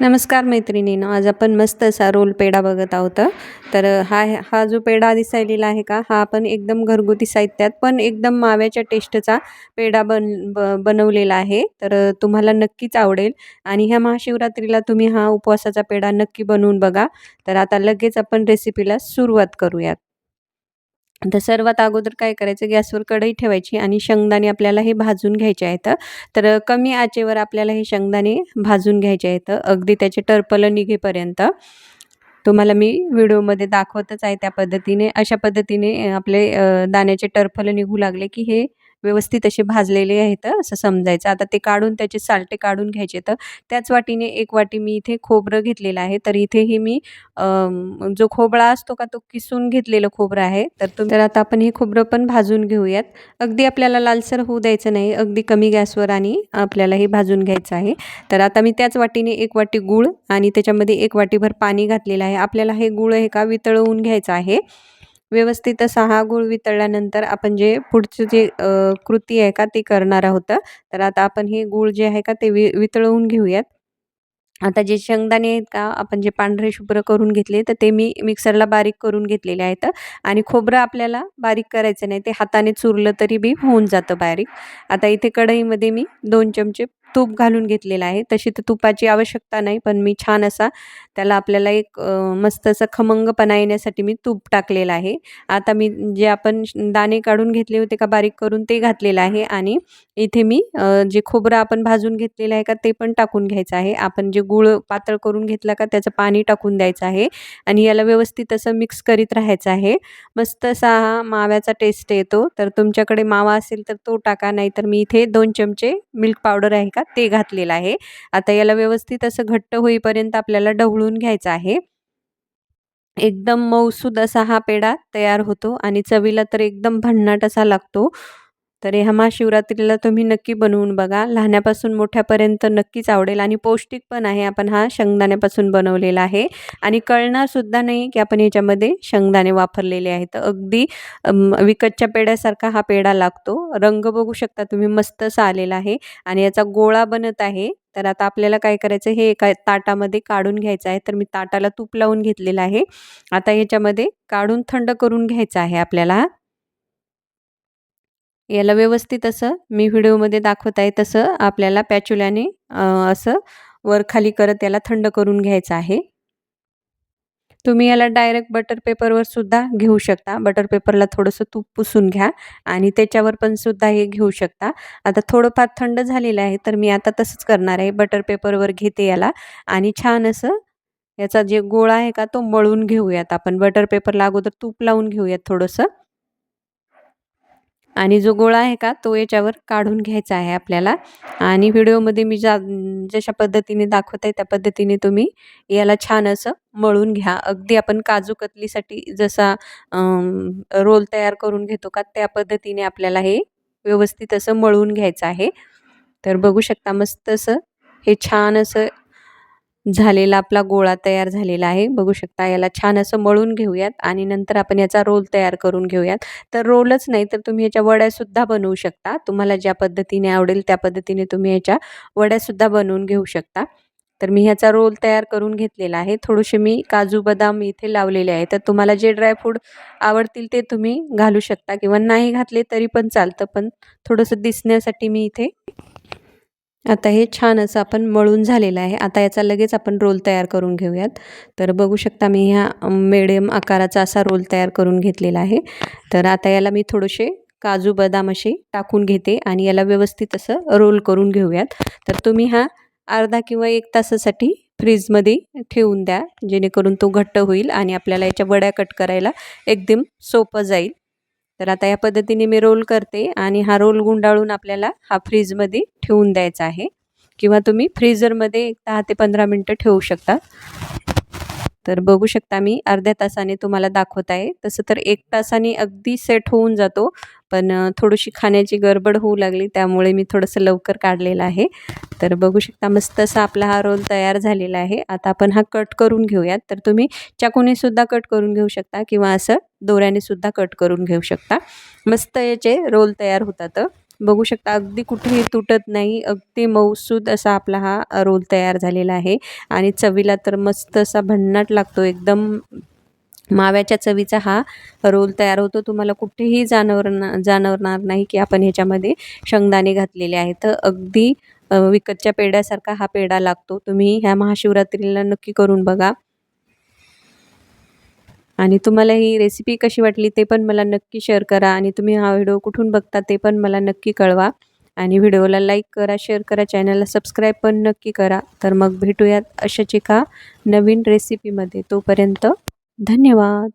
नमस्कार मैत्रिणीनं आज आपण मस्त असा रोल पेढा बघत आहोत. तर हा हा जो पेढा दिसायलेला आहे का हा आपण एकदम घरगुती साहित्यात पण एकदम माव्याच्या टेस्टचा पेढा बन ब बनवलेला आहे. तर तुम्हाला नक्कीच आवडेल आणि ह्या महाशिवरात्रीला तुम्ही हा उपवासाचा पेढा नक्की बनवून बघा. तर आता लगेच आपण रेसिपीला सुरुवात करूयात. तर सर्वात अगोदर काय करायचं? गॅसवर कढई ठेवायची आणि शेंगदाणे आपल्याला हे भाजून घ्यायचे आहेत. तर कमी आचेवर आपल्याला हे शेंगदाणे भाजून घ्यायचे आहेत. अगदी त्याचे टर्पलं निघेपर्यंत. तुम्हाला मी व्हिडिओमध्ये दाखवतच आहे त्या पद्धतीने. अशा पद्धतीने आपले दाण्याचे टर्फलं निघू लागले की हे व्यवस्थित असे भाजलेले आहेत असं समजायचं. आता ते काढून त्याचे सालटे काढून घ्यायचे. तर त्याच वाटीने एक वाटी मी इथे खोबरं घेतलेलं आहे. तर इथेही मी जो खोबळा असतो का तो किसून घेतलेलं खोबरं आहे. तर तुम्ही तर आता आपण हे खोबरं पण भाजून घेऊयात. अगदी आपल्याला लालसर होऊ द्यायचं नाही. अगदी कमी गॅसवर आणि आपल्याला हे भाजून घ्यायचं आहे. तर आता मी त्याच वाटीने एक वाटी गूळ आणि त्याच्यामध्ये एक वाटीभर पाणी घातलेलं आहे. आपल्याला हे गूळ हे का वितळवून घ्यायचं आहे? व्यवस्थित असा हा गूळ वितळल्यानंतर आपण जे पुढचं जे कृती आहे का ते करणार आहोत. तर आता आपण हे गूळ जे आहे का ते वि वितळवून घेऊयात. आता जे शेंगदाणे आहेत का आपण जे पांढरे शुभ्र करून घेतले तर ते मी मिक्सरला बारीक करून घेतलेले आहेत. आणि खोबरं आपल्याला बारीक करायचं नाही ते हाताने चुरलं तरी बी होऊन जातं बारीक. आता इथे कढईमध्ये मी दोन चमचे तूप घालून घेतलेलं आहे. तशी तर तुपाची आवश्यकता नाही पण मी छान असा त्याला आपल्याला एक मस्त असं खमंगपणा येण्यासाठी मी तूप टाकलेलं आहे. आता मी जे आपण दाणे काढून घेतले होते का बारीक करून ते घातलेलं आहे आणि इथे मी जे खोबरं आपण भाजून घेतलेलं आहे का ते पण टाकून घ्यायचं आहे. आपण जे गूळ पातळ करून घेतला का त्याचं पाणी टाकून द्यायचं आहे आणि याला व्यवस्थित असं मिक्स करीत राहायचं आहे. मस्त असा हा माव्याचा टेस्ट येतो. तर तुमच्याकडे मावा असेल तर तो टाका नाही तर मी इथे दोन चमचे मिल्क पावडर आहे का ते घातलेलं आहे. आता याला व्यवस्थित असं घट्ट होईपर्यंत आपल्याला ढवळून घ्यायचं आहे. एकदम मौसूद असा हा पेढा तयार होतो आणि चवीला तर एकदम भन्नाट असा लागतो. तर ह्या महाशिवरात्रीला तुम्ही नक्की बनवून बघा. लहान्यापासून मोठ्यापर्यंत नक्कीच आवडेल आणि पौष्टिक पण आहे. आपण हा शेंगदाण्यापासून बनवलेला आहे. आणि कळणारसुद्धा नाही की आपण याच्यामध्ये शेंगदाणे वापरलेले आहेत. अगदी विकतच्या पेढ्यासारखा हा पेढा लागतो. रंग बघू शकता तुम्ही मस्त असा आलेला आहे. आणि याचा गोळा बनत आहे. तर आता आपल्याला काय करायचं हे एका ताटामध्ये काढून घ्यायचं आहे. तर मी ताटाला तूप लावून घेतलेलं आहे. आता याच्यामध्ये काढून थंड करून घ्यायचं आहे आपल्याला. याला व्यवस्थित असं मी व्हिडिओमध्ये दाखवत आहे तसं आपल्याला पॅच्युल्याने असं वर खाली करत याला थंड करून घ्यायचं आहे. तुम्ही याला डायरेक्ट बटर पेपरवर सुद्धा घेऊ शकता. बटर पेपरला थोडंसं तूप पुसून घ्या आणि त्याच्यावर पण सुद्धा हे घेऊ शकता. आता थोडंफार थंड झालेलं आहे तर मी आता तसंच करणार आहे. बटर पेपरवर घेते याला आणि छान असं याचा जे गोळा आहे का तो मळून घेऊयात आपण. बटर पेपरला अगोदर तूप लावून घेऊयात थोडंसं. आणि जो गोळा आहे का तो याच्यावर काढून घ्यायचा आहे आपल्याला. आणि व्हिडिओमध्ये मी जा जशा पद्धतीने दाखवत आहे त्या पद्धतीने तुम्ही याला छान असं मळून घ्या. अगदी आपण काजू कतलीसाठी जसा रोल तयार करून घेतो का त्या पद्धतीने आपल्याला हे व्यवस्थित असं मळून घ्यायचं आहे. तर बघू शकता मस्त असं हे छान असं झालेला आपला गोळा तयार झालेला आहे. बघू शकता याला छान असं मळून घेऊयात आणि नंतर आपण याचा रोल तयार करून घेऊयात. तर रोलच नाही तर तुम्ही याच्या वड्यासुद्धा बनवू शकता. तुम्हाला ज्या पद्धतीने आवडेल त्या पद्धतीने तुम्ही याच्या वड्यासुद्धा बनवून घेऊ शकता. तर मी ह्याचा रोल तयार करून घेतलेला आहे. थोडेसे मी काजू बदाम इथे लावलेले आहे. तर तुम्हाला जे ड्रायफ्रूट आवडतील ते तुम्ही घालू शकता किंवा नाही घातले तरी पण चालतं. पण थोडंसं दिसण्यासाठी मी इथे आता हे छान असं आपण मळून झालेलं आहे. आता याचा लगेच आपण रोल तयार करून घेऊयात. तर बघू शकता मी ह्या मिडियम आकाराचा असा रोल तयार करून घेतलेला आहे. तर आता याला मी थोडेसे काजू बदाम असे टाकून घेते आणि याला व्यवस्थित असं रोल करून घेऊयात. तर तुम्ही हा अर्धा किंवा एक तासासाठी फ्रीजमध्ये ठेवून द्या जेणेकरून तो घट्ट होईल आणि आपल्याला याच्या वड्या कट करायला एकदम सोपं जाईल. तर आता या पद्धतीने मी रोल करते आणि हा रोल गुंडाळून आपल्याला हा फ्रीजमध्ये ठेवून द्यायचा आहे. किंवा तुम्ही फ्रीजरमध्ये एक दहा ते पंधरा मिनटं ठेवू शकता. तर बघू शकता मी अर्ध्या तासाने तुम्हाला दाखवत आहे. तसं तर एक तासाने अगदी सेट होऊन जातो. पण थोडीशी खाण्याची गडबड होऊ लागली त्यामुळे मी थोडंसं लवकर काढलेलं आहे. तर बघू शकता मस्त असा आपला हा रोल तयार झालेला आहे. आता आपण हा कट करून घेऊयात. तर तुम्ही चाकूनेसुद्धा कट करून घेऊ शकता किंवा असं दोऱ्याने सुद्धा कट करून घेऊ शकता. मस्त याचे रोल तयार होतात. बघू शकता अगदी कुठेही तुटत नाही. अगदी मौसूद असा आपला हा रोल तयार झालेला आहे. आणि चवीला तर मस्त असा भन्नाट लागतो. एकदम माव्याच्या चवीचा हा रोल तयार होतो. तुम्हाला कुठेही जाणवणार जाणवणार नाही की आपण ह्याच्यामध्ये शेंगदाणे घातलेले आहेत. तर अगदी विकतच्या पेढ्यासारखा हा पेढा लागतो. तुम्ही ह्या महाशिवरात्रीला नक्की करून बघा. आणि तुम्हाला ही रेसिपी कशी वाटली ते पण मला नक्की शेअर करा. आणि तुम्ही हा व्हिडिओ कुठून बघता ते पण मला नक्की कळवा. आणि व्हिडिओला लाईक करा शेअर करा चॅनलला सबस्क्राईब पण नक्की करा. तर मग भेटूयात अशाच एका नवीन रेसिपीमध्ये तोपर्यंत धन्यवाद.